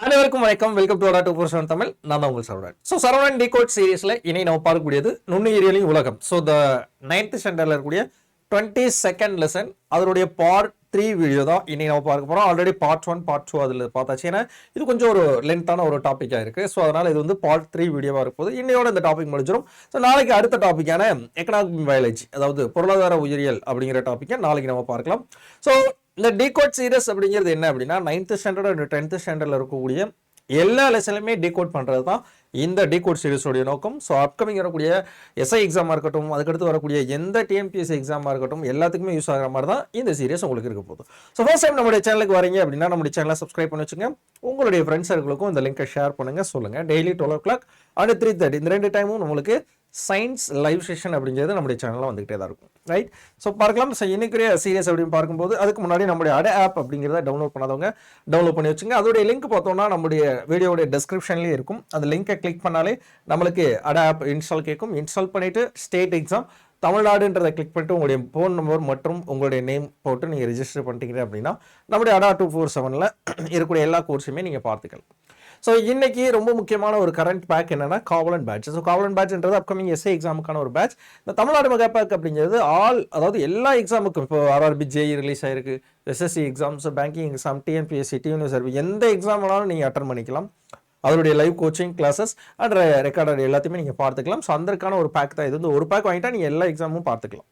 அனைவருக்கும் வணக்கம். Welcome to two four seven Tamil. நான் தான் உங்கள் சரவணன். ஸோ சரவணன் டிகோட் சீரீஸில் இனி நம்ம பார்க்கக்கூடியது நுண்ணுயிரியலின் உலகம். ஸோ த நைன்த் ஸ்டாண்டர்டில் இருக்கக்கூடிய டுவெண்ட்டி செகண்ட் லெசன் அதனுடைய பார்ட் த்ரீ வீடியோ தான் இனி நம்ம பார்க்க போகிறோம் already part one part two அதில் பார்த்தாச்சு. ஏன்னா இது கொஞ்சம் ஒரு லென்த்தான ஒரு டாப்பிக்காக இருக்குது ஸோ அதனால் இது வந்து பார்ட் த்ரீ வீடியோவாக இருப்போது இன்னையோட இந்த டாபிக் முடிஞ்சிடும் ஸோ நாளைக்கு அடுத்த டாப்பிக்கான எக்கனாமிக் பயாலஜி அதாவது பொருளாதார உயிரியல் அப்படிங்கிற டாப்பிக்கை நாளைக்கு நம்ம பார்க்கலாம். ஸோ இந்த டிகோட் சீரியஸ் அப்படிங்கிறது என்ன அப்படின்னா நைன்த் ஸ்டாண்டர்ட் அண்ட் டென்த் ஸ்டாண்டர்டில் இருக்கக்கூடிய எல்லா லெசன்லையுமே டிகோட் பண்ணுறது தான் இந்த டிகோட் சீரிஸோடைய நோக்கம் ஸோ அப்கமிங் வரக்கூடிய எஸ்ஐ எக்ஸாமாக இருக்கட்டும் அதுக்கடுத்து வரக்கூடிய எந்த டிஎன்பிஎஸ்சி எக்ஸாமாக இருக்கட்டும் எல்லாத்துக்குமே யூஸ் ஆகிற மாதிரி தான் இந்த சீரியஸ் உங்களுக்கு இருக்க போகுது. ஸோ ஃபர்ஸ்ட் டைம் நம்மளுடைய சேனலுக்கு வரீங்க அப்படின்னா நம்மளுடைய சேனலை சப்ஸ்கிரைப் பண்ணி வச்சுங்க. உங்களுடைய ஃப்ரெண்ட்ஸ் சர்க்கிளுக்கும் இந்த லிங்கை ஷேர் பண்ணுங்கள் சொல்லுங்கள் daily twelve o'clock and three thirty இந்த ரெண்டு டைமும் நம்மளுக்கு சயின்ஸ் லைவ் செஷன் அப்படிங்கிறது நம்முடைய சேனலில் வந்துகிட்டே தான் இருக்கும். ரைட் ஸோ பார்க்கலாம். ஸோ இன்னைக்குரிய சீரியஸ் அப்படின்னு பார்க்கும்போது அதுக்கு முன்னாடி நம்முடைய அட ஆப் அப்படிங்கிறத டவுன்லோட் பண்ணாதவங்க டவுன்லோட் பண்ணி வச்சுங்க. அதோடைய லிங்க் பார்த்தோம்னா நம்முடைய வீடியோடைய டிஸ்கிரிப்ஷன்லேயே இருக்கும். அந்த லிங்கை கிளிக் பண்ணாலே நம்மளுக்கு அட ஆப் இன்ஸ்டால் கேட்கும். இன்ஸ்டால் பண்ணிவிட்டு ஸ்டேட் எக்ஸாம் தமிழ்நாடுன்றதை கிளிக் பண்ணிட்டு உங்களுடைய ஃபோன் நம்பர் மற்றும் உங்களுடைய நேம் போட்டு நீங்கள் ரிஜிஸ்டர் பண்ணிட்டீங்க அப்படின்னா நம்முடைய அடா டூ ஃபோர் செவனில் இருக்கக்கூடிய எல்லா கோர்ஸுமே நீங்கள் பார்த்துக்கலாம். ஸோ இன்றைக்கி ரொம்ப முக்கியமான ஒரு கரண்ட் பேக் என்னென்னா காவலன் பேட்ச் ஸோ காவலன் பேட்ச்ன்றது அப்கமிங் எஸ்ஏ எக்ஸாமுக்கான ஒரு பேட்ச் இந்த தமிழ்நாடு மெகா பேக் அப்படிங்கிறது ஆல் அதாவது எல்லா எக்ஸாமுக்கும் இப்போ ஆர்ஆர்பி ஜேஇ ரிலீஸ் ஆயிருக்கு. SSC exams banking exam TNPSC TNU service எந்த எக்ஸாம் வேணாலும் நீங்கள் அட்டன் பண்ணிக்கலாம். அவருடைய live coaching classes and recorded எல்லாத்தையுமே நீங்கள் பார்த்துக்கலாம். ஸோ அதற்கான ஒரு பேக் தான் இது. வந்து ஒரு பேக் வாங்கிட்டா நீங்கள் எல்லா எக்ஸாமும் பார்த்துக்கலாம்.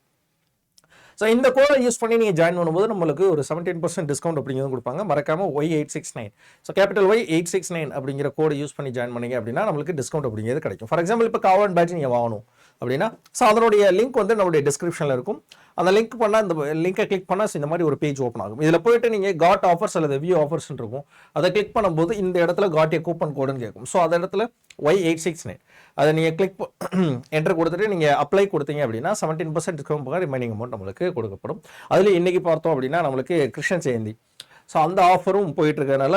ஸோ இந்த கோடை யூஸ் பண்ணி நீங்கள் ஜாயின் பண்ணும்போது நம்மளுக்கு ஒரு செவன்டீன் பர்சன்ட் டிஸ்கவுண்ட் அப்படிங்கிறது கொடுப்பாங்க. மறக்காம Y eight six nine so capital Y eight six nine அப்படிங்கிற கோடை யூஸ் பண்ணி ஜாயின் பண்ணீங்க அப்படின்னா நம்மளுக்கு டிஸ்கவுண்ட் அப்படிங்கிறது கிடைக்கும். ஃபார் எக்ஸாம்பிள் இப்போ காவன் பேட்ச் நீங்கள் வாங்கணும். அப்படின்னா ஸோ அதனுடைய லிங்க் வந்து நம்மளுடைய டிஸ்கிரிப்ஷனில் இருக்கும். அந்த லிங்க் பண்ணால் இந்த லிங்கை கிளிக் பண்ணால் இந்த மாதிரி ஒரு பேஜ் ஓப்பன் ஆகும். இதில் போயிட்டு நீங்கள் காட் ஆஃபர்ஸ் அல்லது வியூ ஆஃபர்ஸ் இருக்கும். அதை கிளிக் பண்ணும்போது இந்த இடத்துல காட் கூப்பன் கோடுன்னு கேட்கும். ஸோ அந்த இடத்துல ஒய் எயிட் சிக்ஸ் நைன் அதை நீங்கள் கிளிக் என்டர் கொடுத்துட்டு நீங்கள் அப்ளை கொடுத்தீங்க அப்படின்னா செவன்டீன் பர்சன்ட் டிஸ்கவுண்ட் போக ரிமைனிங் அமௌண்ட் நம்மளுக்கு கொடுக்கப்படும். அதில் இன்றைக்கி பார்த்தோம் அப்படின்னா நம்மளுக்கு கிருஷ்ண ஜெயந்தி ஸோ அந்த ஆஃபரும் போயிட்டுருக்கனால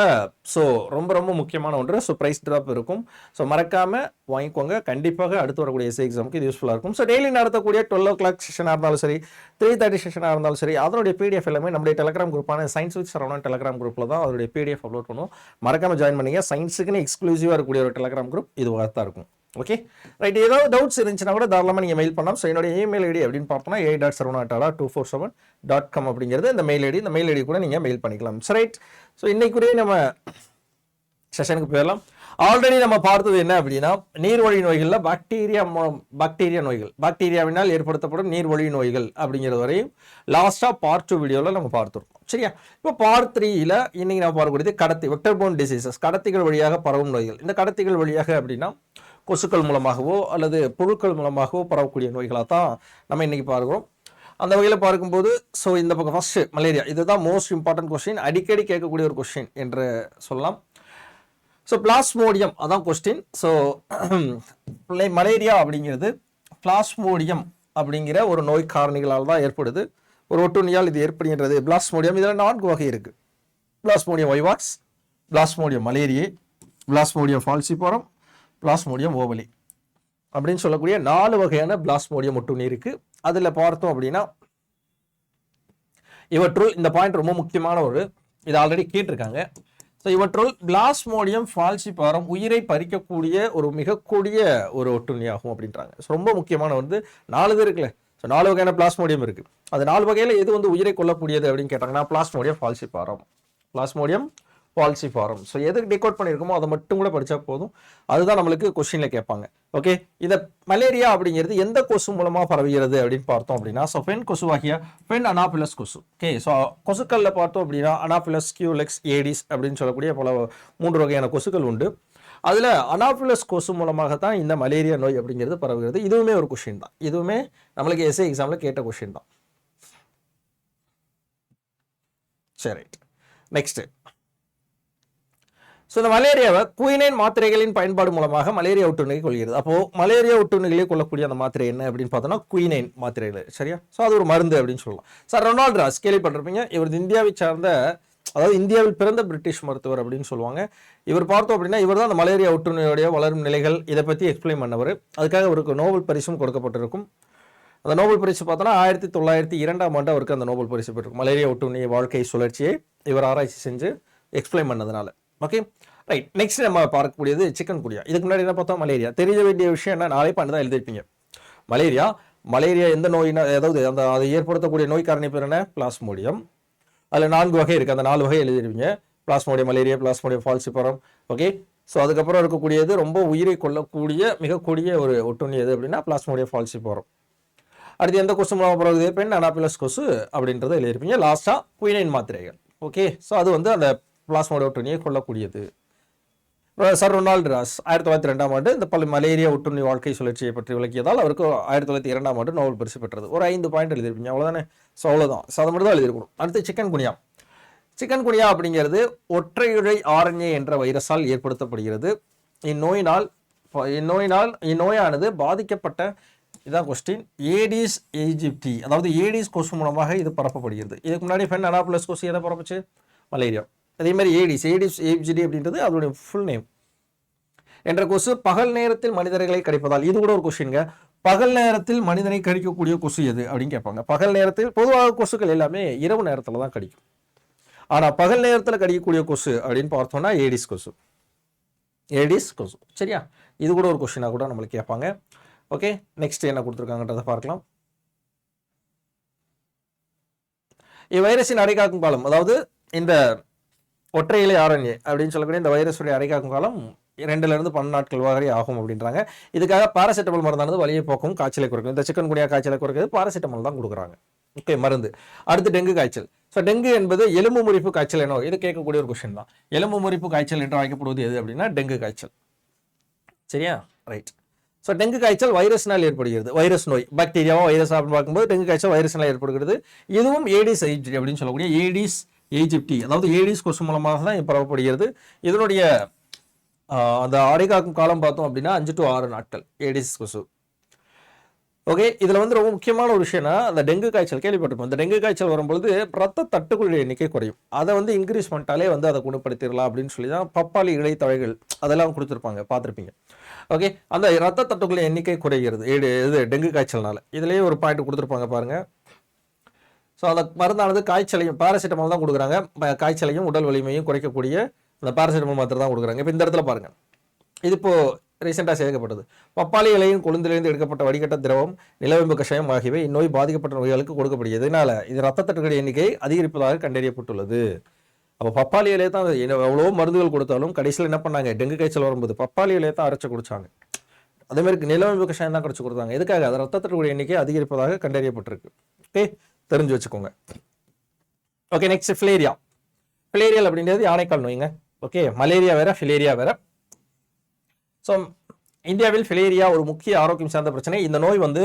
ஸோ ரொம்ப ரொம்ப முக்கியமான ஒன்று. ஸோ ப்ரைஸ் ட்ராப் இருக்கும். ஸோ மறக்காமல் வாங்கிக்கோங்க. கண்டிப்பாக அடுத்து வரக்கூடிய எஸ்ஏ எக்ஸாமுக்கு இது யூஸ்ஃபுல்லாக இருக்கும். ஸோ டெய்லி நடத்தக்கூடிய டுவெல் ஓ கிளாக் செஷனாக இருந்தாலும் சரி த்ரீ தேர்ட்டி செஷனாக இருந்தாலும் சரி அதனுடைய பிடிஎஃப் எல்லாமே நம்முடைய டெலகிராம் குரூப்பான சயின்ஸ் வித் சரவணன் டெலகிராம் குரூப்பில் தான் அதோடைய பிடிஎஃப் அப்லோட் பண்ணுவோம். மறக்காமல் ஜாயின் பண்ணிங்க. சயின்ஸுக்குன்னு எக்ஸ்க்ளூசிவாக இருக்கக்கூடிய ஒரு டெலகிராம் குரூப் இதுவாக தான் இருக்கும். ஓகே ரைட் ஏதாவது டவுட்ஸ் இருந்துச்சுன்னா கூட தாராளமாக நீங்கள் மெயில் பண்ணலாம். ஸோ என்னோட இமெயில் ஐடி அப்படின்னு பார்த்தோம்னா A dot சரவணாட்டாடா two four seven dot com அப்படிங்கிறது இந்த மெயில் ஐடி இந்த மெயில் ஐடி கூட நீங்கள் மெயில் பண்ணிக்கலாம். ஸோ ரைட் ஸோ இன்றைக்குரிய நம்ம செஷனுக்கு போயிடலாம். ஆல்ரெடி நம்ம பார்த்தது என்ன அப்படின்னா நீர்வழி நோய்களில் பாக்டீரியா பாக்டீரியா நோய்கள். பாக்டீரியாவினால் ஏற்படுத்தப்படும் நீர்வழி நோய்கள் அப்படிங்கிறது வரையும் லாஸ்ட்டாக பார்ட் டூ வீடியோவில் நம்ம பார்த்துருக்கோம். சரியா? இப்போ பார்ட் த்ரீயில் இன்றைக்கி நம்ம பார்க்கக்கூடியது கடத்தி வெக்டர் போன் டிசீசஸ் கடத்திகள் வழியாக பரவும் நோய்கள். இந்த கடத்திகள் வழியாக அப்படின்னா கொசுக்கள் மூலமாகவோ அல்லது புழுக்கள் மூலமாகவோ பரவக்கூடிய நோய்களாக தான் நம்ம இன்னைக்கு பார்க்குறோம். அந்த வகையில் பார்க்கும்போது ஸோ இந்த பக்கம் ஃபஸ்ட்டு மலேரியா இதுதான் மோஸ்ட் இம்பார்ட்டன்ட் கொஸ்டின் அடிக்கடி கேட்கக்கூடிய ஒரு கொஸ்டின் என்று சொல்லலாம். ஸோ பிளாஸ்மோடியம் அதான் கொஸ்டின் ஸோ மலேரியா அப்படிங்கிறது பிளாஸ்மோடியம் அப்படிங்கிற ஒரு நோய் காரணிகளால் தான் ஏற்படுது. ஒரு ஒட்டுண்ணியால் இது ஏற்படுகின்றது. பிளாஸ்மோடியம் இதில் நான்கு வகை இருக்குது plasmodium vivax plasmodium malariae plasmodium falciparum plasmodium ovale அப்படின்னு சொல்லக்கூடிய நாலு வகையான பிளாஸ்மோடியம் ஒட்டுண்ணி இருக்குது அதில் பார்த்தோம் அப்படின்னா இவற்றுள் இந்த பாயிண்ட் ரொம்ப முக்கியமான ஒரு இது ஆல்ரெடி கேட்டிருக்காங்க. ஸோ இவற்றுள் பிளாஸ்மோடியம் ஃபால்சிபாரம் உயிரை பறிக்கக்கூடிய ஒரு மிகக்கூடிய ஒரு ஒட்டுண்ணியாகும் அப்படின்றாங்க. ஸோ ரொம்ப முக்கியமான வந்து நாலு இது இருக்குல்ல. ஸோ நாலு வகையான பிளாஸ்மோடியம் இருக்குது அது நாலு வகையில் எது வந்து உயிரை கொல்லக்கூடியது அப்படின்னு கேட்டாங்கன்னா plasmodium falciparum plasmodium falciparum so எதுக்கு டிகோட் பண்ணியிருக்கோமோ அதை மட்டும் கூட படித்தா போதும். அதுதான் நம்மளுக்கு கொஸ்டினில் கேட்பாங்க. ஓகே இந்த மலேரியா அப்படிங்கிறது எந்த கொசு மூலமாக பரவுகிறது அப்படின்னு பார்த்தோம் அப்படின்னா ஸோ பெண் கொசுவாகிய பெண் அனாபிலஸ் கொசு. ஓகே ஸோ கொசுக்களில் பார்த்தோம் அப்படின்னா அனாபிலஸ் கியூலெக்ஸ் ஏடிஸ் அப்படின்னு சொல்லக்கூடிய பல மூன்று வகையான கொசுக்கள் உண்டு. அதில் அனாபிலஸ் கொசு மூலமாக தான் இந்த மலேரியா நோய் அப்படிங்கிறது பரவுகிறது. இதுவுமே ஒரு கொஷின் தான். இதுவுமே நம்மளுக்கு எஸ்ஏ எக்ஸாமில் கேட்ட கொஷின் தான். சரி நெக்ஸ்ட்டு ஸோ இந்த மலேரியாவை குயினைன் மாத்திரைகளின் பயன்பாடு மூலமாக மலேரியா ஒட்டுண்ணியை கொள்கிறது. அப்போது மலேரியா ஒட்டுண்ணிகளே கொள்ளக்கூடிய அந்த மாத்திரை என்ன அப்படின்னு பார்த்தோம்னா குயினைன் மாத்திரைகள். சரியா? ஸோ அது ஒரு மருந்து அப்படின்னு சொல்லலாம். சார் ரொனால்ட் ராஸ் கேள்விப்பட்டிருப்பீங்க. இவர் இந்தியாவை சார்ந்த அதாவது இந்தியாவில் பிறந்த பிரிட்டிஷ் மருத்துவர் அப்படின்னு சொல்லுவாங்க. இவர் பார்த்தோம் அப்படின்னா இவர் தான் அந்த மலேரியா ஒட்டுண்ணியுடைய வளரும் நிலைகள் இதை பற்றி எக்ஸ்பிளைன் பண்ணவர். அதுக்காக அவருக்கு நோபல் பரிசும் கொடுக்கப்பட்டிருக்கும். அந்த நோபல் பரிசு பார்த்தோன்னா ஆயிரத்தி தொள்ளாயிரத்தி இரண்டாம் ஆண்டு அவருக்கு அந்த நோபல் பரிசு பெற்றிருக்கும். மலேரியா ஒட்டுண்ணிய வாழ்க்கை சுழற்சியை இவர் ஆராய்ச்சி செஞ்சு எக்ஸ்பிளைன் பண்ணதுனால. ஓகே ரைட் நெக்ஸ்ட் நம்ம பார்க்கக்கூடியது சிக்கன் குடியா. இதுக்கு முன்னாடி என்ன பார்த்தோம்? மலேரியா தெரிய வேண்டிய விஷயம் என்ன? நாளை பண்ணி தான் எழுதிருப்பீங்க மலேரியா மலேரியா எந்த நோயினா அதாவது அந்த அதை ஏற்படுத்தக்கூடிய நோய் காரணி பேர் என்ன? பிளாஸ்மோடியம் அதில் நான்கு வகை இருக்குது அந்த நாலு வகை எழுதிருப்பீங்க plasmodium malaria plasmodium falciparum okay so அதுக்கப்புறம் இருக்கக்கூடியது ரொம்ப உயிரை கொள்ளக்கூடிய மிக கொடிய ஒரு ஒட்டுண்ணி எது அப்படின்னா பிளாஸ்மோடியம் ஃபால்சிபரம் அடுத்து எந்த கொசு மூலமாக போகிறது பெண் அனாபிலஸ் கொசு அப்படின்றத எழுதியிருப்பீங்க. லாஸ்ட்டாக குயினைன் மாத்திரைகள். ஓகே ஸோ அது வந்து அந்த பிளாஸ்மோட ஒட்டுண்ணியை கொள்ளக்கூடியது சார் ரொனால்டு ராஸ் ஆயிரத்தி தொள்ளாயிரத்தி ரெண்டாம் ஆண்டு இந்த பல மலேரியா ஒட்டுண்ணி வாழ்க்கை சுழற்சியை பற்றி விளக்கியதால் அவருக்கு ஆயிரத்தி தொள்ளாயிரத்தி இரண்டாம் ஆண்டு நோபல் பரிசு பெற்றது. ஒரு ஐந்து பாயிண்ட் எழுதியிருப்பீங்க. அவ்வளோதானே ஸோ அவ்வளோதான் ஸோ அது மட்டும் தான் எழுதிருக்கணும் அடுத்து சிக்கன் குனியா. சிக்கன் குனியா அப்படிங்கிறது ஒற்றையுழை ஆர்என்ஏ என்ற வைரஸால் ஏற்படுத்தப்படுகிறது. இந்நோயினால் இந்நோயினால் இந்நோயானது பாதிக்கப்பட்ட இதான் கொஸ்டின் ஏடிஸ் ஏஜிப்டி அதாவது ஏடிஸ் கொசு மூலமாக இது பரப்பப்படுகிறது. இதுக்கு முன்னாடி ஃபென் அனாப்ளஸ் கொசு எதை பரப்புச்சு? மலேரியா. அதே மாதிரி ஏடிஸ் ஏடிஸ் ஏஜிடி அப்படின்றது அதோடைய ஃபுல் நேம் என்ற கொசு பகல் நேரத்தில் மனிதர்களை கடிப்பதால் இது கூட ஒரு கொஷின்ங்க பகல் நேரத்தில் மனிதனை கடிக்கக்கூடிய கொசு எது அப்படின்னு கேட்பாங்க. பகல் நேரத்தில் பொதுவாக கொசுக்கள் எல்லாமே இரவு நேரத்தில் தான் கடிக்கும். ஆனால் பகல் நேரத்தில் கடிக்கக்கூடிய கொசு அப்படின்னு பார்த்தோம்னா ஏடிஸ் கொசு. ஏடிஸ் கொசு. சரியா? இது கூட ஒரு கொஷினாக கூட நம்மளுக்கு கேட்பாங்க. ஓகே நெக்ஸ்ட் என்ன கொடுத்துருக்காங்கன்றதை பார்க்கலாம். இவ்வைரஸின் அடைகாக்கும் காலம் அதாவது இந்த ஒற்றை இலை ஆரண்ய அப்படின்னு சொல்லக்கூடிய இந்த வைரஸுடைய அரைக்காக்கும் காலம் ரெண்டுலேருந்து பன்னெண்டு நாட்கள் வரை ஆகும் அப்படின்றாங்க. இதுக்காக பாராசிட்டமால் மருந்தானது வலியை போக்கும் காய்ச்சலை குறைக்கும். இந்த சிக்கன் குனியா காய்ச்சலை குறைக்கிறது பாராசிட்டமால் தான் கொடுக்குறாங்க. ஓகே மருந்து. அடுத்து டெங்கு காய்ச்சல். ஸோ டெங்கு என்பது எலும்பு முறிப்பு காய்ச்சல் என்ன இது கேட்கக்கூடிய ஒரு கொஸ்டின் தான். எலும்பு முறிப்பு காய்ச்சல் என்று அழைக்கப்படுவது எது அப்படின்னா டெங்கு காய்ச்சல். சரியா? ரைட் ஸோ டெங்கு காய்ச்சல் வைரஸ்னால் ஏற்படுகிறது. வைரஸ் நோய். பாக்டீரியாவோ வைரஸ் அப்படின்னு பார்க்கும்போது டெங்கு காய்ச்சல் வைரஸ்னால் ஏற்படுகிறது. இதுவும் ஏடிஸ் ஐஜி அப்படின்னு சொல்லக்கூடிய ஏடிஸ் ஏஜிப்டி அதாவது ஏடிஸ் கொசு மூலமாக தான் பரவப்படுகிறது. இதனுடைய அந்த அந்த அடைகாக்கும் காலம் பார்த்தோம் அப்படின்னா அஞ்சு டு ஆறு நாட்கள் ஏடிஸ் கொசு ஓகே இதில் வந்து ரொம்ப முக்கியமான ஒரு விஷயம்னா அந்த டெங்கு காய்ச்சல் கேள்விப்பட்டிருப்போம். இந்த டெங்கு காய்ச்சல் வரும்பொழுது ரத்த தட்டுக்குள்ள எண்ணிக்கை குறையும். அதை வந்து இன்க்ரீஸ் பண்ணிட்டாலே வந்து அதை குணப்படுத்திடலாம் அப்படின்னு சொல்லி தான் பப்பாளி இலைத்தவைகள் அதெல்லாம் கொடுத்துருப்பாங்க பார்த்துருப்பீங்க. ஓகே அந்த ரத்த தட்டுக்குள்ள எண்ணிக்கை குறைகிறது ஏடு இது டெங்கு காய்ச்சல்னால. இதுலேயே ஒரு பாயிண்ட் கொடுத்துருப்பாங்க பாருங்கள் ஸோ அந்த மருந்தானது காய்ச்சலையும் பாராசிட்டமால் தான் கொடுக்குறாங்க. காய்ச்சலையும் உடல் வலிமையும் குறைக்கக்கூடிய அந்த பாராசிட்டமால் மாத்திரை தான் கொடுக்குறாங்க. இப்போ இந்த இடத்துல பாருங்கள் இது இப்போது ரீசெண்டாக சேர்க்கப்பட்டது. பப்பாளி இலையும் கொழுந்திலிருந்து எடுக்கப்பட்ட வடிகட்ட திரவம் நிலவேம்பு கஷாயம் ஆகியவை இந்நோய் பாதிக்கப்பட்ட நோய்களுக்கு கொடுக்கப்படுகிறது. இதனால் இது ரத்த தட்டுக்கள் எண்ணிக்கை அதிகரிப்பதாக கண்டறியப்பட்டுள்ளது. அப்போ பப்பாளி இலையை தான் எவ்வளோ மருந்துகள் கொடுத்தாலும் கடைசியில் என்ன பண்ணாங்க? டெங்கு காய்ச்சல் வரும்போது பப்பாளி இலையை தான் அரைச்சு குடிச்சாங்க. அதேமாதிரி நிலவேம்பு கஷாயம் தான் கடிச்சு கொடுத்தாங்க. எதுக்காக? அது ரத்த தட்டுக்கள் எண்ணிக்கை அதிகரிப்பதாக கண்டறியப்பட்டிருக்கு. ஓகே? தெரிஞ்சு வச்சுக்கோங்க. ஓகே நெக்ஸ்ட் ஃபிலேரியா ஃபிலேரியல் அப்படின்றது யானைக்கால் நோய்ங்க. ஓகே மலேரியா வேற ஃபிலேரியா வேற. ஸோ இந்தியாவில் ஃபிலேரியா ஒரு முக்கிய ஆரோக்கியம் சார்ந்த பிரச்சனை. இந்த நோய் வந்து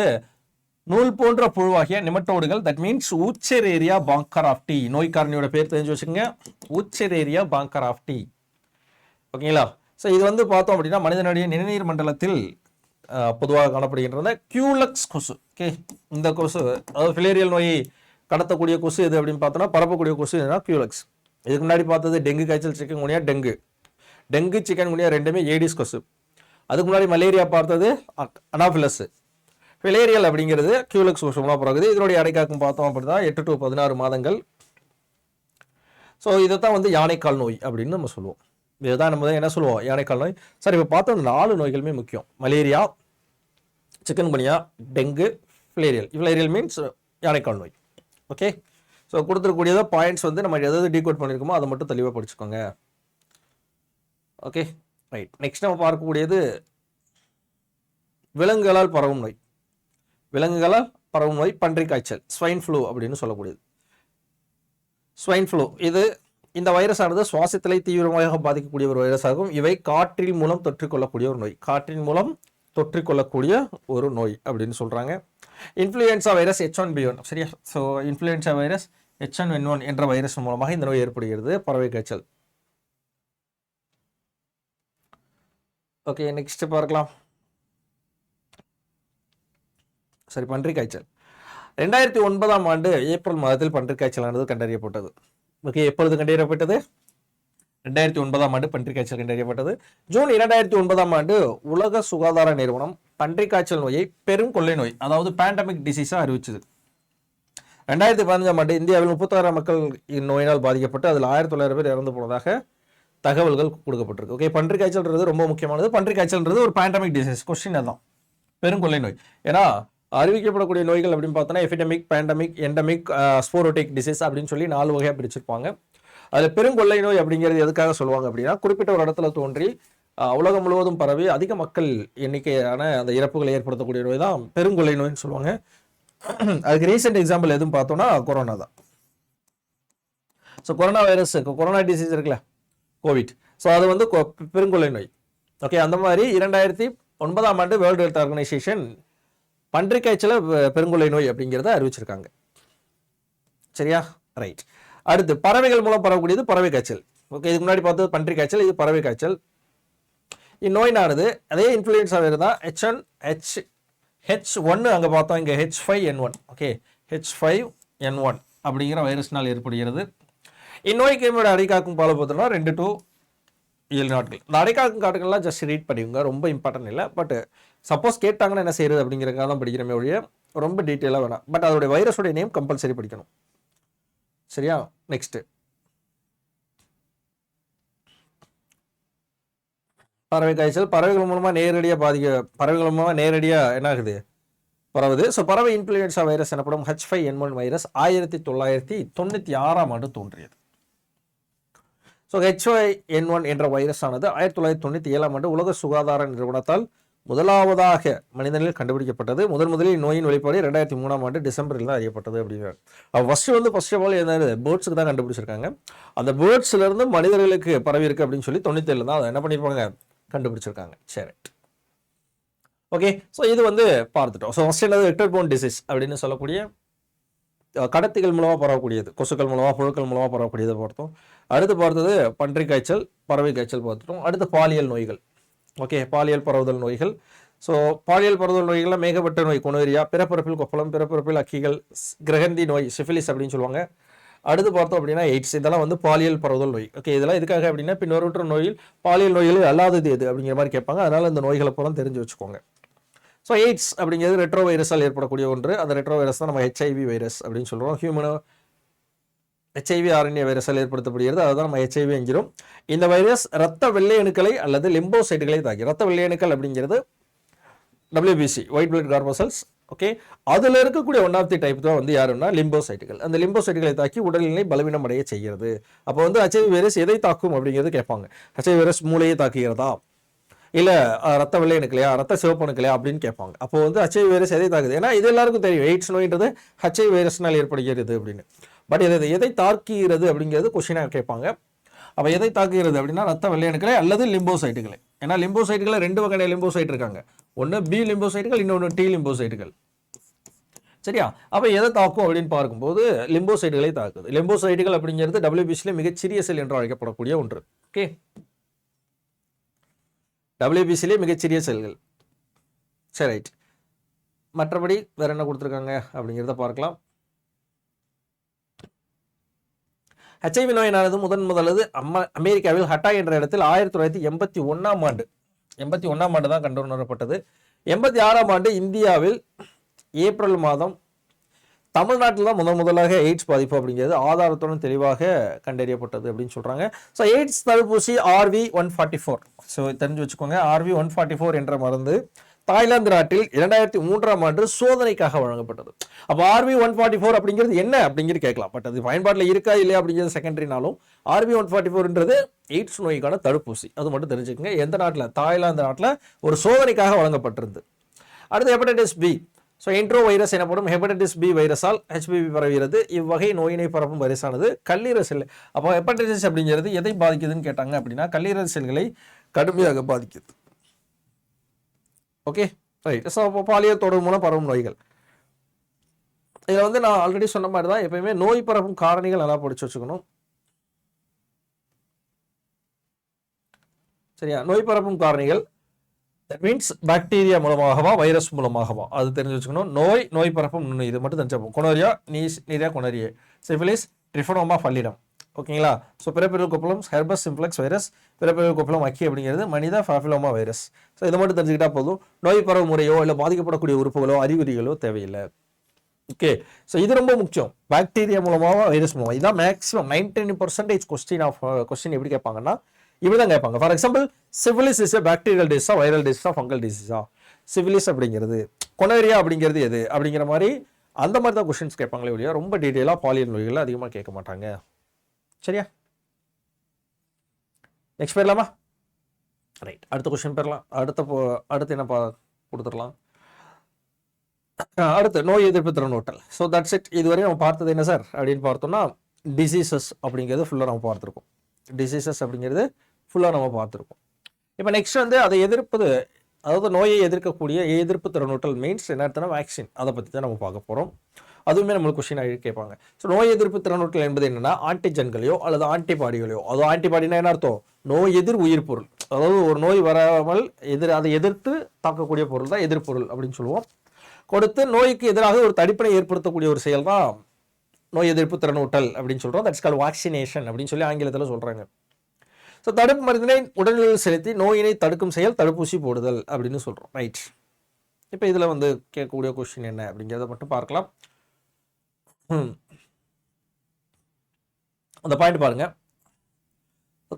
நூல் போன்ற புழுவாகிய நிமட்டோடுகள் that means Wuchereria bancrofti நோய்க்காரணியோட பேர் தெரிஞ்சு வச்சுக்கோங்க. ஊச்சரேரியா பாங்கர் ஆஃப் டி ஓகேங்களா ஸோ இது வந்து பார்த்தோம் அப்படின்னா மனிதனுடைய நிணநீர் மண்டலத்தில் பொதுவாக காணப்படுகின்றன. கியூலக்ஸ் கொசு. ஓகே இந்த கொசு அதாவது ஃபிலேரியல் நோயை கடத்தக்கூடிய கொசு எது அப்படின்னு பார்த்தோம்னா பரப்பக்கூடிய கொசு எதுனா கியூலக்ஸ் இதுக்கு முன்னாடி பார்த்தது டெங்கு காய்ச்சல் chikungunya dengue dengue chikungunya ரெண்டுமே ஏடிஸ் கொசு. அதுக்கு முன்னாடி மலேரியா பார்த்தது அனாஃபிலஸ் ஃபிலேரியல் அப்படிங்கிறது கியூலக்ஸ் கொசு மூலம் பிறகுது. இதனுடைய அடைக்காக்கும் பார்த்தோம் அப்படின்னா எட்டு டு பதினாறு மாதங்கள். ஸோ இதைத்தான் வந்து யானைக்கால் நோய் அப்படின்னு நம்ம சொல்லுவோம். இதுதான் நம்ம என்ன சொல்லுவோம்? யானைக்கால் நோய். சார் இப்போ பார்த்தோம் இந்த நாலு நோய்களுமே முக்கியம். Malaria chikungunya dengue filarial filarial means யானைக்கால் நோய். ஓகே ஸோ கொடுத்துருக்கூடியதோ பாயிண்ட்ஸ் வந்து நம்ம எதாவது டீகோட் பண்ணியிருக்கோமோ அதை மட்டும் தெளிவாக படிச்சுக்கோங்க. ஓகே ரைட் நெக்ஸ்ட் நம்ம பார்க்கக்கூடியது விலங்குகளால் பரவும் நோய். விலங்குகளால் பரவும் நோய் பன்றி காய்ச்சல் ஸ்வைன் ஃப்ளூ அப்படின்னு சொல்லக்கூடியது. ஸ்வைன் ஃப்ளூ இது இந்த வைரஸானது சுவாசத்திலே தீவிரமாக பாதிக்கக்கூடிய ஒரு வைரஸ் ஆகும் இவை காற்றின் மூலம் தொற்றிக்கொள்ளக்கூடிய ஒரு நோய். காற்றின் மூலம் தொற்றிக்கொள்ளக்கூடிய ஒரு நோய் அப்படின்னு சொல்கிறாங்க influenza virus H one B one சரியா? So influenza virus H one N one என்ற வைரஸ் மூலமாக இந்த நோய் ஏற்படுகிறது. பறவை காய்ச்சல். ஓகே நெக்ஸ்ட் பார்க்கலாம். சரி பன்றி காய்ச்சல் ரெண்டாயிரத்தி ஒன்பதாம் ஆண்டு ஏப்ரல் மாதத்தில் பன்றி காய்ச்சலானது கண்டறியப்பட்டது. ஓகே எப்பொழுது கண்டறியப்பட்டது? ரெண்டாயிரத்தி ஒன்பதாம் ஆண்டு பன்றி காய்ச்சல் கண்டறியப்பட்டது. ஜூன் இரண்டாயிரத்தி ஒன்பதாம் ஆண்டு உலக சுகாதார நிறுவனம் பன்றி காய்ச்சல் நோயை பெரும் கொள்ளை நோய் அதாவது பேண்டமிக் டிசீஸாக அறிவிச்சது. ரெண்டாயிரத்தி பதினஞ்சாம் ஆண்டு இந்தியாவில் முப்பத்தாயிரம் மக்கள் இந்நோயினால் பாதிக்கப்பட்டு அதில் ஆயிரத்தி தொள்ளாயிரம் பேர் இறந்து போனதாக தகவல்கள் கொடுக்கப்பட்டிருக்கு. ஓகே பன்றி காய்ச்சல்ன்றது ரொம்ப முக்கியமானது. பன்றி காய்ச்சல்ன்றது ஒரு பேண்டமிக் டிசீஸ் கொஸ்டின் அதான் பெருங்கொள்ளை நோய். ஏன்னா அறிவிக்கப்படக்கூடிய நோய்கள் அப்படின்னு பார்த்தோன்னா epidemic pandemic endemic sporadic disease அப்படின்னு சொல்லி நாலு வகையாக பிரிச்சிருப்பாங்க. அதில் பெருங்கொள்ளை நோய் அப்படிங்கிறது எதுக்காக சொல்லுவாங்க அப்படின்னா குறிப்பிட்ட ஒரு இடத்துல தோன்றி உலகம் முழுவதும் பரவி அதிக மக்கள் எண்ணிக்கையான அந்த இறப்புகளை ஏற்படுத்தக்கூடிய நோய் தான் பெருங்கொள்ளை நோய்னு சொல்லுவாங்க. அதுக்கு ரீசெண்ட் எக்ஸாம்பிள் எதுவும் பார்த்தோம்னா கொரோனா தான். So corona virus corona disease இருக்குல்ல கோவிட் ஸோ அது வந்து கொ- பெருங்கொள்ளை நோய். ஓகே அந்த மாதிரி இரண்டாயிரத்தி ஒன்பதாம் ஆண்டு வேர்ல்டு ஹெல்த் ஆர்கனைசேஷன் பன்றிக் காய்ச்சல பெருங்கொள்ளை நோய் அப்படிங்கிறத அறிவிச்சிருக்காங்க. சரியா? ரைட் அடுத்து பறவைகள் மூலம் பரவக்கூடியது பறவை காய்ச்சல். ஓகே இதுக்கு முன்னாடி பார்த்தது பன்றி காய்ச்சல் இது பறவை காய்ச்சல். இந்நோயினானது அதே இன்ஃப்ளூயன்ஸாக இருந்தால் தான் ஹெச் ஒன் ஹெச் ஹெச் ஒன்று அங்கே பார்த்தோம் இங்கே H five N one okay H five N one அப்படிங்கிற வைரஸ்னால் ஏற்படுகிறது. இந்நோய்க்கு என்னோட அடைக்காக்கும் பால பார்த்தோம்னா ரெண்டு டு ஏழு நாட்கள். இந்த அடைக்காக்கும் காட்டுகள்லாம் ஜஸ்ட் ரீட் பண்ணிக்கோங்க ரொம்ப இம்பார்ட்டன்ட் இல்லை. பட் சப்போஸ் கேட்டாங்கன்னா என்ன செய்யறது அப்படிங்கிறக்காக தான் படிக்கிறமே ஒழிய ரொம்ப டீட்டெயிலாக வேணாம். பட் அதோடைய வைரஸோடைய நேம் கம்பல்சரி படிக்கணும். சரியா? நெக்ஸ்ட்டு பறவை காய்ச்சல் பறவைகள் மூலமாக நேரடியாக பாதிக்க பறவைகள் மூலமாக நேரடியாக என்ன ஆகுது? பரவுது. ஸோ பறவை இன்ஃப்ளூயன்ஸா வைரஸ் எனப்படும் H five N one virus ஆயிரத்தி தொள்ளாயிரத்தி தொண்ணூற்றி ஆறாம் ஆண்டு தோன்றியது. ஸோ ஹெச்ஒய் என் ஒன் என்ற வைரஸ் ஆனது ஆயிரத்தி தொள்ளாயிரத்தி தொண்ணூற்றி ஏழாம் ஆண்டு உலக சுகாதார நிறுவனத்தால் முதலாவதாக மனிதனில் கண்டுபிடிக்கப்பட்டது. முதன் முதலில் நோயின் வெளிப்பாடு ரெண்டாயிரத்தி மூணாம் ஆண்டு டிசம்பரில் தான் அறியப்பட்டது அப்படிங்கிறார் ஃபஸ்ட்டு வந்து ஃபர்ஸ்ட் ஆஃப் ஆல் என்ன பேர்ட்ஸுக்கு தான் கண்டுபிடிச்சிருக்காங்க. அந்த பேர்ட்ஸ்லேருந்து மனிதர்களுக்கு பரவி இருக்கு அப்படின்னு சொல்லி தொண்ணூத்தேழு தான் அதை என்ன பண்ணியிருப்பாங்க? கண்டுபிடிச்சிருக்காங்க. சரி. ஓகே ஸோ இது வந்து பார்த்துட்டோம். ஸோ ஃபஸ்ட் என்னது? வெக்டர் போன் டிசீஸ் அப்படின்னு சொல்லக்கூடிய கடத்திகள் மூலமாக பரவக்கூடியது. கொசுக்கள் மூலமாக புழுக்கள் மூலமாக பரவக்கூடியதை பார்த்தோம். அடுத்து பார்த்தது பன்றி காய்ச்சல் பறவை காய்ச்சல் பார்த்துட்டோம். அடுத்து பாலியல் நோய்கள். ஓகே பாலியல் பரவுதல் நோய்கள். ஸோ பாலியல் பரவுதல் நோய்களில் மேகப்பட்ட நோய் கொனோரியா பிறப்பிறப்பில் கொப்பளம் பிறப்பிறப்பில் அக்கிகள் கிரகந்தி நோய் சிஃபிலிஸ் அப்படின்னு சொல்லுவாங்க. அடுத்து பார்த்தோம் அப்படின்னா எய்ட்ஸ். இதெல்லாம் வந்து பாலியல் பரவுதல் நோய். ஓகே இதெல்லாம் எதுக்காக அப்படின்னா பின்னொருற்ற நோயில் பாலியல் நோய்கள் அல்லாதது எது அப்படிங்கிற மாதிரி கேட்பாங்க. அதனால் இந்த நோய்களை பூரா தெரிஞ்சு வச்சுக்கோங்க. ஸோ எய்ட்ஸ் அப்படிங்கிறது ரெட்ரோ வைரஸால் ஏற்படக்கூடிய ஒன்று. அந்த ரெட்ரோ வைரஸ் தான் நம்ம ஹெச்ஐவி வைரஸ் அப்படின்னு சொல்கிறோம் ஹியூமனோ ஹெச்ஐவி ஆர்என்ஏ வைரஸால் ஏற்படுத்தப்படுகிறது. அதுதான் நம்ம ஹெச்ஐவி என்கிறோம். இந்த வைரஸ் ரத்த வெள்ளை அணுக்களை அல்லது லிம்போசைட்டுகளை தாக்கி ரத்த வெள்ளை அணுக்கள் அப்படிங்கிறது WBC white blood corpuscles okay அதில் இருக்கக்கூடிய ஒன் ஆஃப் தி டைப் தான் வந்து யாருன்னா லிம்போசைட்டுகள் அந்த லிம்போசைட்டுகளை தாக்கி உடல்நிலை பலவீனம் அடைய செய்கிறது. அப்போ வந்து ஹெச்ஐவி வைரஸ் எதை தாக்கும் அப்படிங்கிறது கேட்பாங்க. ஹெச்ஐவி வைரஸ் மூளையை தாக்குகிறதா? இல்லை ரத்த வெள்ளை அணுக்கலையா ரத்த சிவப்பு அணுக்கலையா அப்படின்னு கேட்பாங்க. அப்போ வந்து ஹெச்ஐவி வைரஸ் எதை தாக்குது? ஏன்னா இது எல்லாருக்கும் தெரியும். எய்ட்ஸ் நோய்ன்றது ஹெச்ஐவி வைரஸ்னால் ஏற்படுகிறது அப்படின்னு. பட் இது எதை தாக்குகிறது அப்படிங்கிறது கொஷினாக கேட்பாங்க. அப்போ எதை தாக்குகிறது அப்படின்னா ரத்த வெள்ளையணுக்களை அல்லது லிம்போசைட்டுகளை. ஏன்னா லிம்போசைட்டுகளை ரெண்டு வகையான லிம்போசைட் இருக்காங்க. ஒன்று பி லிம்போசைட்டுகள் இன்னொன்று டி லிம்போசைட்டுகள். சரியா? அப்போ எதை தாக்கும் அப்படின்னு பார்க்கும்போது லிம்போசைட்டுகளை தாக்குது. லிம்போசைட்டுகள் அப்படிங்கிறது டபிள்யூபிசியில் மிகச்சிறிய செல் என்று அழைக்கப்படக்கூடிய ஒன்று. ஓகே டபிள்யூபிசிலே மிகச்சிறிய செல்கள். சரி ரைட் மற்றபடி வேற என்ன கொடுத்துருக்காங்க அப்படிங்கிறத பார்க்கலாம். ஹெச்ஐவி நோயினானது முதன் முதலது அம்ம அமெரிக்காவில் ஹட்டா என்ற இடத்தில் ஆயிரத்தி தொள்ளாயிரத்தி எண்பத்தி ஒன்றாம் ஆண்டு எண்பத்தி ஒன்றாம் ஆண்டு தான் கண்டுணரப்பட்டது எண்பத்தி ஆறாம் ஆண்டு இந்தியாவில் ஏப்ரல் மாதம் தமிழ்நாட்டில் தான் முதன் முதலாக எய்ட்ஸ் பாதிப்பு அப்படிங்கிறது ஆதாரத்துடன் தெளிவாக கண்டறியப்பட்டது அப்படின்னு சொல்கிறாங்க ஸோ எய்ட்ஸ் தடுப்பூசி RV one forty four so தெரிஞ்சு வச்சுக்கோங்க. ஆர்வி ஒன் ஃபார்ட்டி ஃபோர் என்ற மருந்து தாய்லாந்து நாட்டில் இரண்டாயிரத்தி மூன்றாம் ஆண்டு சோதனைக்காக வழங்கப்பட்டது. அப்போ ஆர்வி ஒன் ஃபார்ட்டி ஃபோர் அப்படிங்கிறது என்ன அப்படிங்கிறது கேட்கலாம். பட் அது பயன்பாட்டில் இருக்கா இல்லையா அப்படிங்கிறது செகண்டரினாலும் ஆர்வி ஒன் ஃபார்ட்டி ஃபோர்ன்றது எய்ட்ஸ் நோய்க்கான தடுப்பூசி. அது மட்டும் தெரிஞ்சுக்கோங்க. எந்த நாட்டில்? தாய்லாந்து நாட்டில் ஒரு சோதனைக்காக வழங்கப்பட்டிருந்து அடுத்து hepatitis B so entero virus எனப்படும் ஹெப்படைட்டிஸ் பி வைரஸால் ஹெச்பிபி பரவுகிறது. இவ்வகை நோயினை பரப்பும் வைரஸானது கல்லீரல் செல் அப்போ ஹெப்படைட்டிஸ் அப்படிங்கிறது எதை பாதிக்குதுன்னு கேட்டாங்க அப்படின்னா கல்லீரல் செல்களை கடுமையாக பாதிக்குது. ஓகே ரைட் ஸோ அப்போ பாலியல் தொடர்பு மூலம் பரவும் நோய்கள். இதில் வந்து நான் ஆல்ரெடி சொன்ன மாதிரி தான் எப்பயுமே நோய் பரப்பும் காரணிகள் நல்லா படிச்சு வச்சுக்கணும். சரியா? நோய் பரப்பும் காரணிகள். தட் மீன்ஸ் பாக்டீரியா மூலமாகவா வைரஸ் மூலமாகவா? அது தெரிஞ்சு வச்சுக்கணும். நோய் நோய் பரப்பும் இது மட்டும் தெரிஞ்சப்போம் gonorrhoea Neisseria gonorrhoeae syphilis Treponema pallidum ஓகேங்களா? ஸோ பிறப்பிறல் கொப்பளம் ஹெர்பஸ் சிம்ப்ளெக்ஸ் வைரஸ் பிறப்பிறல் கொப்பளம் அக்கி அப்படிங்கிறது மனித ஃபாஃபிலோமா வைரஸ். ஸோ இதை மட்டும் தெரிஞ்சுக்கிட்டா போதும். நோய் பரவு முறையோ இல்லை பாதிக்கப்படக்கூடிய உறுப்புகளோ அறிகுறிகளோ தேவையில்லை. ஓகே ஸோ இது ரொம்ப முக்கியம். பாக்டீரியா மூலமாக வைரஸ் மூலமாக இதான் maximum ninety percentage question of question எப்படி கேட்பாங்கன்னா இப்படி தான் கேட்பாங்க for example syphilis is bacterial டிசீஸா viral டிசீஸா ஃபங்கல் டிசீஸா சிவிலிஸ் அப்படிங்கிறது கொனேரியா அப்படிங்கிறது எது? அப்படிங்கிற மாதிரி அந்த மாதிரி தான் கொஸ்டின்ஸ் கேட்பாங்களே ஒழிய ரொம்ப டீட்டெயிலாக பாலியல் நோய்கள் அதிகமாக கேட்க மாட்டாங்க. சரியா? நெக்ஸ்ட் போயிடலாமா? ரைட் அடுத்த கொஸ்டின் போயிடலாம். அடுத்த அடுத்து என்ன பா கொடுத்துடலாம்? அடுத்து நோய் எதிர்ப்பு திறனூட்டல் ஸோ தட்ஸ் இட் இதுவரை நம்ம பார்த்தது என்ன சார்? அப்படின்னு பார்த்தோம்னா டிசீசஸ் அப்படிங்கிறது ஃபுல்லாக நம்ம பார்த்துருக்கோம். டிசீசஸ் அப்படிங்கிறது ஃபுல்லாக நம்ம பார்த்துருக்கோம். இப்போ நெக்ஸ்ட் வந்து அதை எதிர்ப்பது அதாவது நோயை எதிர்க்கக்கூடிய எதிர்ப்பு திறனூட்டல் மீன்ஸ் என்ன வேக்சின் அதை பற்றி தான் நம்ம பார்க்க போகிறோம் அதுவுமே நம்மளுக்கு கொஸ்டின் கேட்பாங்க. ஸோ நோய் எதிர்ப்பு திறனூட்டல் என்பது என்னன்னா ஆன்டிஜன்களையோ அல்லது ஆன்டிபாடிகளையோ அது ஆன்டிபாடினா என்ன அர்த்தம்? நோய் எதிர் உயிர் பொருள். அதாவது ஒரு நோய் வராமல் எதிர் அதை எதிர்த்து தாக்கக்கூடிய பொருள் தான் எதிர்ப்பொருள் அப்படின்னு சொல்லுவோம். கொடுத்து நோய்க்கு எதிராக ஒரு தடுப்பினை ஏற்படுத்தக்கூடிய ஒரு செயல் தான் நோய் எதிர்ப்பு திறனூட்டல் அப்படின்னு சொல்கிறோம் தட்ஸ் கால் வேக்சினேஷன் அப்படின்னு சொல்லி ஆங்கிலத்தில் சொல்கிறாங்க ஸோ தடுப்பு மருந்தினை உடல்நிலையில் செலுத்தி நோயினை தடுக்கும் செயல் தடுப்பூசி போடுதல் அப்படின்னு சொல்கிறோம் ரைட் இப்போ இதில் வந்து கேட்கக்கூடிய கொஸ்டின் என்ன அப்படிங்கிறத மட்டும் பார்க்கலாம். அந்த பாயிண்ட் பாருங்க.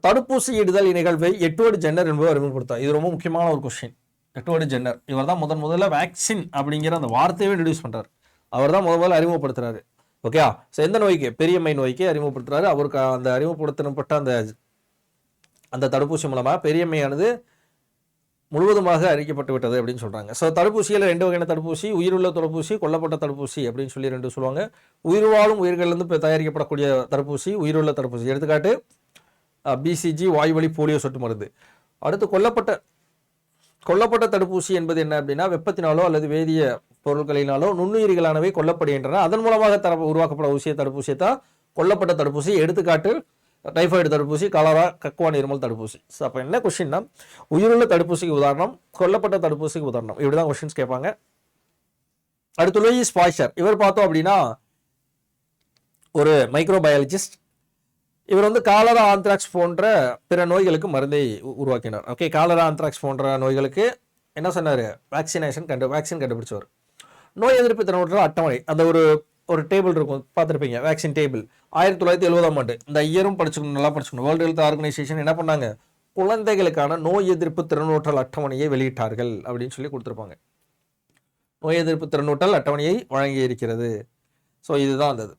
தடுப்பூசி இடுதல் நிகழ்வை எட்வர்டு ஜென்னர் என்பவர் அறிமுகப்படுத்தார் இது ரொம்ப முக்கியமான ஒரு கொஸ்டின் எட்வர்டு ஜென்னர் இவர் தான் முதன் முதல்ல வேக்சின் அப்படிங்கிற அந்த வார்த்தையை இன்ட்ரடியூஸ் பண்ணுறார் அவர் தான் முதல் முதல்ல அறிமுகப்படுத்துறாரு. ஓகே ஸோ எந்த நோய்க்கு? பெரியம்மை நோய்க்கு அறிமுகப்படுத்துறாரு. அவருக்கு அந்த அறிமுகப்படுத்தப்பட்ட அந்த அந்த தடுப்பூசி மூலமாக பெரியம்மையானது முழுவதுமாக அறிக்கப்பட்டு விட்டது அப்படின்னு சொல்கிறாங்க ஸோ தடுப்பூசியில் ரெண்டு வகையான தடுப்பூசி உயிருள்ள தடுப்பூசி கொல்லப்பட்ட தடுப்பூசி அப்படின்னு சொல்லி ரெண்டு சொல்லுவாங்க. உயிர் வாழும் உயிர்களிலிருந்து இப்போ தயாரிக்கப்படக்கூடிய தடுப்பூசி உயிருள்ள தடுப்பூசி. எடுத்துக்காட்டு பிசிஜி வாய்வழி போலியோ சொட்டு மருந்து. அடுத்து கொல்லப்பட்ட கொல்லப்பட்ட தடுப்பூசி என்பது என்ன அப்படின்னா வெப்பத்தினாலோ அல்லது வேதிய பொருட்களினாலோ நுண்ணுயிரிகளானவை கொல்லப்படுகின்றன. அதன் மூலமாக தர உருவாக்கப்பட ஊசிய தடுப்பூசியை தான் கொல்லப்பட்ட தடுப்பூசி. எடுத்துக்காட்டு டைஃபாய்டு தடுப்பூசி கலரா கக்குவான் இருமல் தடுப்பூசி. ஸோ அப்போ என்ன கொஷின்னா உயிருள்ள தடுப்பூசிக்கு உதாரணம் கொல்லப்பட்ட தடுப்பூசிக்கு உதாரணம். இப்படி தான் கொஷின்ஸ் கேட்பாங்க. அடுத்து லூயிஸ் பாய்ச்சர் இவர் பார்த்தோம் அப்படின்னா ஒரு மைக்ரோபயாலஜிஸ்ட் இவர் வந்து காலரா ஆந்த்ராக்ஸ் போன்ற பிற நோய்களுக்கு மருந்தை உ- உருவாக்கினார். ஓகே காலரா ஆந்த்ராக்ஸ் போன்ற நோய்களுக்கு என்ன சொன்னார்? வேக்சினேஷன் கண்டு வேக்சின் கண்டுபிடிச்சவர். நோய் எதிர்ப்பு திறனற்ற அட்டவணை. அந்த ஒரு ஒரு டேபிள் இருக்கும் பார்த்துருப்பீங்க வேக்சின் டேபிள் ஆயிரத்தி தொள்ளாயிரத்தி எழுபதாம் ஆண்டு இந்த இயரும் படிச்சுக்கணும் நல்லா படிச்சுக்கணும். வேர்ல்டு ஹெல்த் ஆர்கனைசேஷன் என்ன பண்ணாங்க? குழந்தைகளுக்கான நோய் எதிர்ப்பு திறனூற்றல் அட்டவணையை வெளியிட்டார்கள் அப்படின்னு சொல்லி கொடுத்துருப்பாங்க. நோய் எதிர்ப்பு திறனூட்டல் அட்டவணையை வழங்கி இருக்கிறது ஸோ இதுதான் அந்தது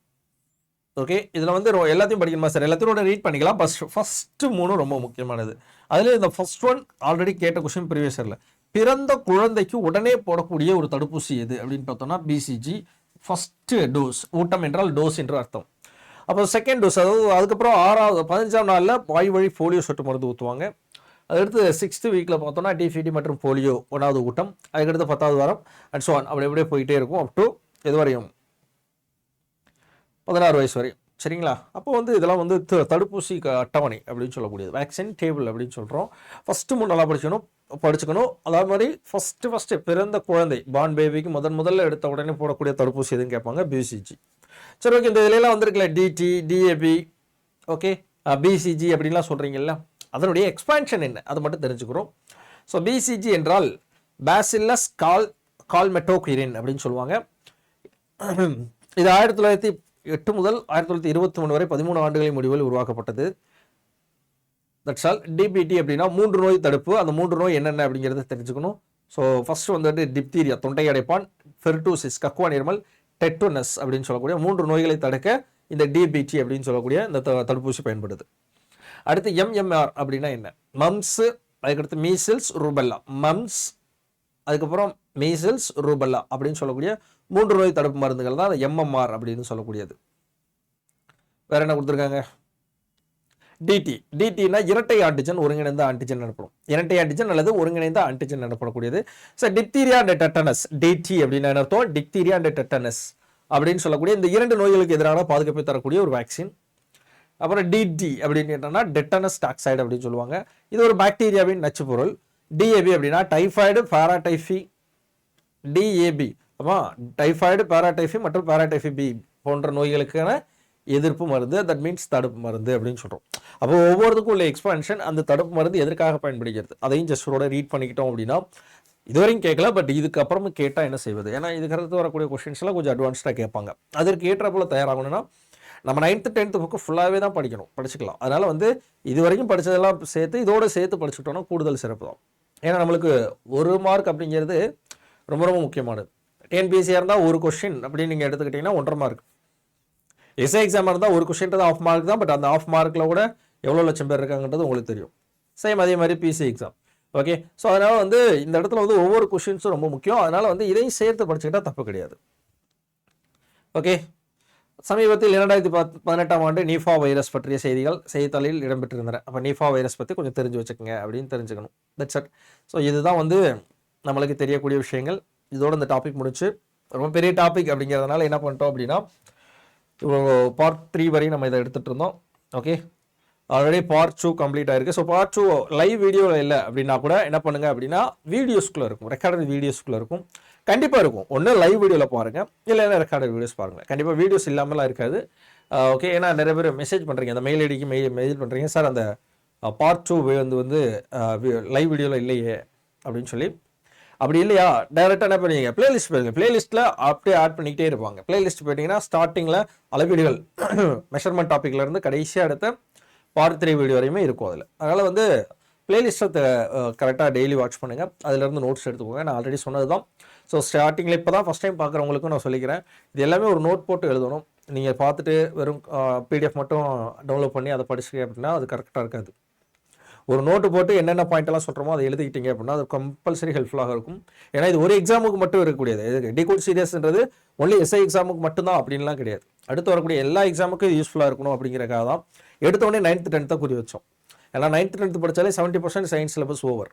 ஓகே இதில் வந்து எல்லாத்தையும் படிக்கணுமா சார்? எல்லாத்தையும் ரீட் பண்ணிக்கலாம். ஃபஸ்ட் ஃபஸ்ட்டு மூணு ரொம்ப முக்கியமானது. அதில் இந்த ஃபர்ஸ்ட் ஒன் ஆல்ரெடி கேட்ட கொஸ்டின் ப்ரீவியஸ் இயரில் பிறந்த குழந்தைக்கு உடனே போடக்கூடிய ஒரு தடுப்பூசி எது அப்படின்னு பார்த்தோம்னா பிசிஜி ஃபஸ்ட்டு டோஸ் ஊட்டம் என்றால் டோஸ் என்று அர்த்தம். அப்போ செகண்ட் டோஸ் அதாவது அதுக்கப்புறம் ஆறாவது பதினஞ்சாம் நாளில் வாய் வழி போலியோ சொட்டு மருந்து ஊற்றுவாங்க அதுக்கடுத்து சிக்ஸ்த்து வீக்கில் பார்த்தோம்னா டிஃபிடி மற்றும் போலியோ ஒன்றாவது ஊட்டம் அதுக்கடுத்து பத்தாவது வாரம் அண்ட் ஸோ அப்படி அப்படியே போயிட்டே இருக்கும். அப் டு இது வரையும் பதினாறு வயசு வரை சரிங்களா? அப்போ வந்து இதெல்லாம் வந்து த- தடுப்பூசி அட்டவணை அப்படின்னு சொல்லக்கூடியது. வேக்சின் டேபிள் அப்படின்னு சொல்கிறோம் ஃபஸ்ட்டு மூணு நல்லா படிச்சுக்கணும் படிச்சுக்கணும். அதே மாதிரி ஃபஸ்ட்டு ஃபஸ்ட்டு பிறந்த குழந்தை பான் பேபிக்கு முதன் முதல்ல எடுத்த உடனே போடக்கூடிய தடுப்பூசி எதுன்னு கேட்பாங்க பிசிஜி சரி ஓகே இந்த இதுலலாம் வந்திருக்குல்ல டிடி டிஏபி ஓகே பிசிஜி அப்படின்லாம் சொல்கிறீங்கல்ல அதனுடைய எக்ஸ்பான்ஷன் என்ன? அது மட்டும் தெரிஞ்சுக்கிறோம். ஸோ பிசிஜி என்றால் பேசில்லஸ் கால் கால்மெட்டோகிரின் அப்படின்னு சொல்லுவாங்க. இது ஆயிரத்தி தொள்ளாயிரத்தி எட்டு முதல் ஆயிரத்தி தொள்ளாயிரத்தி இருபத்தி மூணு வரை பதிமூணு ஆண்டுகளின் முடிவில் உருவாக்கப்பட்டது. தட்ஸ் ஆல் டிபிடி அப்படின்னா மூன்று நோய் தடுப்பு. அந்த மூன்று நோய் என்னென்ன அப்படிங்கிறத தெரிஞ்சுக்கணும். ஸோ ஃபர்ஸ்ட் வந்துட்டு டிப்தீரியா தொண்டை அடைப்பான். ஃபெர்டூசிஸ் கக்குவா இருமல் டெட்டோனஸ் அப்படின்னு சொல்லக்கூடிய மூன்று நோய்களை தடுக்க இந்த டிபிடி அப்படின்னு சொல்லக்கூடிய இந்த த- தடுப்பூசி பயன்படுது. அடுத்து எம்எம்ஆர் அப்படின்னா என்ன? மம்ஸ் அதுக்கடுத்து மீசில்ஸ் ரூபல்லா மம்ஸ் அதுக்கப்புறம் மீசில்ஸ் ரூபல்லா அப்படின்னு சொல்லக்கூடிய மூன்று நோய் தடுப்பு மருந்துகள் தான் எம்எம்ஆர் அப்படின்னு சொல்லக்கூடியது. வேற என்ன கொடுத்துருக்காங்க? டிடி டிடினா இரட்டை ஆன்டிஜன் ஒருங்கிணைந்த ஆன்டிஜன் எனப்படும். இரட்டை ஆன்டிஜன் அல்லது ஒருங்கிணைந்த antigen எனப்படக்கூடியது. So diphtheria and tetanus DT அப்படின்னு அர்த்தம்? டிப்தீரியா அண்ட் டெட்டனஸ் அப்படின்னு சொல்லக்கூடிய இந்த இரண்டு நோய்களுக்கு எதிரான பாதுகாப்பை தரக்கூடிய ஒரு வேக்சின் அப்புறம் டிடி அப்படின்னு கேட்டோம்னா டெட்டனஸ் டாக்சைடு அப்படின்னு சொல்லுவாங்க. இது ஒரு பாக்டீரியாவின் நச்சு பொருள் டிஏபி அப்படின்னா டைஃபாய்டு பாராடைஃபி டிஏபி ஆமாம் டைஃபாய்டு பாராடைஃபி மற்றும் பாராடைஃபி பி போன்ற நோய்களுக்கான எதிர்ப்பு மருந்து தட் மீன்ஸ் தடுப்பு மருந்து அப்படின்னு சொல்கிறோம் அப்போ ஒவ்வொருத்துக்கும் உள்ள எக்ஸ்பான்ஷன் அந்த தடுப்பு மருந்து எதற்காக பயன்படுகிறது? அதையும் ஜஸ்டோட ரீட் பண்ணிக்கிட்டோம் அப்படின்னா இதுவரையும் கேட்கல பட் இதுக்கப்புறமும் கேட்டால் என்ன செய்வது? ஏன்னா இதுக்கு வரக்கூடிய கொஷின்ஸ்லாம் கொஞ்சம் அட்வான்ஸ்டாக கேட்பாங்க. அதற்கு ஏற்ற போல் தயாராகணும்னா நம்ம நைன்த்து டென்த்து புக்கு ஃபுல்லாகவே தான் படிக்கணும். படிச்சுக்கலாம். அதனால் வந்து இது வரைக்கும் படித்ததெல்லாம் சேர்த்து இதோட சேர்த்து படிச்சுட்டோம்னா கூடுதல் சிறப்பு தான். ஏன்னா நம்மளுக்கு ஒரு மார்க் அப்படிங்கிறது ரொம்ப ரொம்ப முக்கியமானது. டிஎன்பிஎஸ்சியாக இருந்தால் ஒரு கொஷின் அப்படின்னு நீங்கள் எடுத்துக்கிட்டிங்கன்னா ஒன்றரை மார்க் எஸ்ஐ எக்ஸாம் இருந்தால் ஒரு கொஷின் ஆஃப் மார்க் தான் பட் அந்த ஆஃப் மார்க்கில் கூட எவ்வளோ லட்சம் பேர் இருக்காங்கன்றது உங்களுக்கு தெரியும். சேம் அதே மாதிரி பிசி எக்ஸாம் ஓகே ஸோ அதனால் வந்து இந்த இடத்துல வந்து ஒவ்வொரு கொஷின்ஸும் ரொம்ப முக்கியம். அதனால் வந்து இதையும் சேர்த்து படிச்சுக்கிட்டால் தப்பு கிடையாது. ஓகே சமீபத்தில் இரண்டாயிரத்தி பத் பதினெட்டாம் ஆண்டு நீஃபா வைரஸ் பற்றிய செய்திகள் செய்தித்தாளில் இடம்பெற்றிருந்தன. அப்போ நீஃபா வைரஸ் பற்றி கொஞ்சம் தெரிஞ்சு வச்சுக்கோங்க அப்படின்னு தெரிஞ்சுக்கணும். தட்ஸ் அட் ஸோ இதுதான் வந்து நம்மளுக்கு தெரியக்கூடிய விஷயங்கள். இதோட இந்த டாபிக் முடிச்சு ரொம்ப பெரிய டாபிக் அப்படிங்கிறதுனால என்ன பண்ணிட்டோம் அப்படின்னா பார்ட் த்ரீ வரையும் நம்ம இதை எடுத்துகிட்டு இருந்தோம். Okay already part two complete ஆயிருக்கு. ஸோ பார்ட் டூ லைவ் வீடியோவில் இல்லை அப்படின்னா கூட என்ன பண்ணுங்க அப்படின்னா வீடியோஸ்குள்ளே இருக்கும். ரெக்கார்டட் வீடியோஸ்குள்ளே இருக்கும். கண்டிப்பாக இருக்கும். ஒன்று லைவ் வீடியோவில் பாருங்கள் இல்லைன்னா ரெக்கார்டட் வீடியோஸ் பாருங்கள் கண்டிப்பாக வீடியோஸ் இல்லாமலாம் இருக்காது. ஓகே ஏன்னா நிறைய பேர் மெசேஜ் பண்ணுறீங்க அந்த மெயில் ஐடிக்கு மெயில் மெயில் பண்ணுறீங்க சார் அந்த பார்ட் டூ வந்து வந்து லைவ் வீடியோவில் இல்லையே அப்படின்னு சொல்லி அப்படி இல்லையா? டைரெக்டாக என்ன பண்ணுவீங்க பிளேலிஸ்ட் போயிருங்க. பிளேலிஸ்ட்டில் அப்படியே ஆட் பண்ணிக்கிட்டே இருப்பாங்க. பிளேலிஸ்ட் போயிட்டீங்கன்னா ஸ்டார்டிங்கில் அளவீடுகள் மெஷர்மெண்ட் டாப்பிக்லேருந்து கடைசியாக எடுத்த பார்ட் த்ரீ வீடியோ வரையுமே இருக்கும் அதில். அதனால் வந்து பிளேலிஸ்ட்டை கரெக்டாக டெய்லி வாட்ச் பண்ணுங்கள் அதிலேருந்து நோட்ஸ் எடுத்துக்கோங்க. நான் ஆல்ரெடி சொன்னது தான் ஸோ ஸ்டார்டிங்கில் இப்போ தான் ஃபஸ்ட் டைம் பார்க்குறவங்களுக்கும் நான் சொல்லிக்கிறேன். இது எல்லாமே ஒரு நோட் போட்டு எழுதணும். நீங்கள் பார்த்துட்டு வெறும் பிடிஎஃப் மட்டும் டவுன்லோட் பண்ணி அதை படிச்சுங்க அப்படின்னா அது கரெக்டாக இருக்காது. ஒரு நோட்டு போட்டு என்னென்ன பாயிண்ட்லாம் சொல்கிறோமோ அதை எழுதிக்கிட்டீங்க அப்படின்னா அது கம்பல்சரி ஹெல்ப்ஃபுல்லாக இருக்கும். ஏன்னா இது ஒரு எக்ஸாமுக்கு மட்டும் இருக்கக்கூடியது. இது டிகோட் சீரியஸ்ன்றது ஒன்லி எஸ்ஐ எக்ஸாமுக்கு மட்டும்தான் அப்படின்லாம் கிடையாது. அடுத்து வரக்கூடிய எல்லா எக்ஸாமுக்கும் யூஸ்ஃபுல்லாக இருக்கணும் அப்படிங்கிறக்காக தான் எடுத்தோடனே நைன்த்து டென்த்தை குறி வச்சோம். ஏன்னா நைன்த்து டென்த்து படித்தாலே seventy percent science syllabus over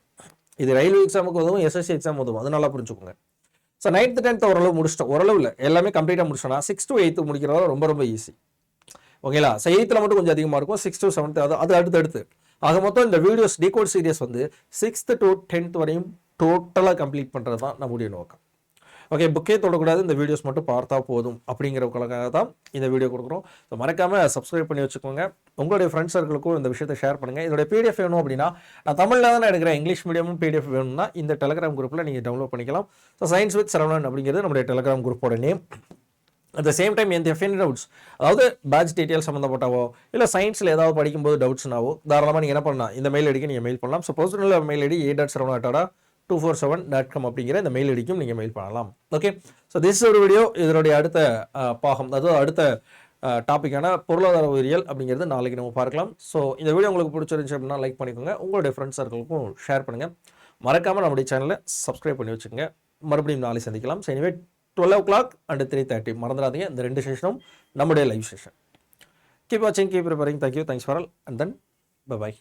இது ரயில்வே எக்ஸாமுக்கு உதவும் எஸ்எஸ்சி எக்ஸாம் உதவும். அது நல்லா புரிஞ்சுக்கோங்க. ஸோ நைன்த்து டென்த் ஓரளவு முடிச்சிட்டோம். ஓரளவு இல்லை. எல்லாமே கம்ப்ளீட்டாக முடிச்சோன்னா சிக்ஸ் டு எயித்து முடிக்கிறதால ரொம்ப ரொம்ப ஈஸி ஓகேங்களா ஸோ எயித்தில் மட்டும் கொஞ்சம் அதிகமாக இருக்கும். சிக்ஸ் டு செவன்த் அது அது அடுத்து அடுத்து ஆக மொத்தம் இந்த வீடியோஸ் டீகோட் சீரியஸ் வந்து சிக்ஸ்த்து டு டென்த் வரையும் டோட்டலாக கம்ப்ளீட் பண்ணுறது தான் நம்முடைய நோக்கம். ஓகே புக்கே தொடக்கூடாது இந்த வீடியோஸ் மட்டும் பார்த்தா போதும் அப்படிங்கிறவங்களுக்காக தான் இந்த வீடியோ கொடுக்குறோம். ஸோ மறக்காமல் சப்ஸ்கிரைப் பண்ணி வச்சுக்கோங்க. உங்களுடைய ஃப்ரெண்ட்ஸ் சர்க்கிளுக்கும் இந்த விஷயத்தை ஷேர் பண்ணுங்கள் இதோட பிடிஎஃப் வேணும் அப்படின்னா நான் தமிழில் தானே எடுக்கிறேன் இங்கிலீஷ் மீடியமும் பிடிஎஃப் வேணும்னா இந்த டெலகிராம் குரூப்பில் நீங்கள் டவுன்லோட் பண்ணிக்கலாம். ஸோ சயின்ஸ் வித் சரவணன் அப்படிங்கிறது நம்முடைய டெலகிராம் குரூப்போட name at the same time எந்த எஃப்என் டவுட்ஸ் அதாவது பேட்ச் டீட்டெயில் சம்மந்தப்பட்டவோ இல்லை சயின்ஸில் ஏதாவது படிக்கும்போது டவுட்ஸ்னாவோ தாராளமாக நீங்கள் என்ன பண்ணலாம்? இந்த மெயில் ஐடிக்கு நீங்கள் மெயில் பண்ணலாம். So personal mail ID A dot Saravana Tata two four seven dot com அப்படிங்கிற இந்த மெயில் ஐடிக்கும் நீங்கள் மெயில் பண்ணலாம். ஓகே ஸோ திஸ் ஒரு வீடியோ இதனுடைய அடுத்த பாகம் அதாவது அடுத்த டாப்பிக்கான பொருளாதார உயிரியல் அப்படிங்கிறது நாளைக்கு நம்ம பார்க்கலாம். ஸோ இந்த வீடியோ உங்களுக்கு பிடிச்சிருந்துச்சு அப்படின்னா லைக் பண்ணிக்கோங்க. உங்களுடைய ஃப்ரெண்ட்ஸ் சர்க்கிளுக்கும் ஷேர் பண்ணுங்கள் மறக்காமல் நம்முடைய சேனலை சப்ஸ்கிரைப் பண்ணி வச்சுக்கோங்க. மறுபடியும் நாளை சந்திக்கலாம். So anyway twelve o'clock and three thirty மறந்துடாதீங்க இந்த ரெண்டு செஷனும் நம்முடைய லைவ் செஷன் கீப் வாட்சிங் keep preparing thank you thanks for all and then bye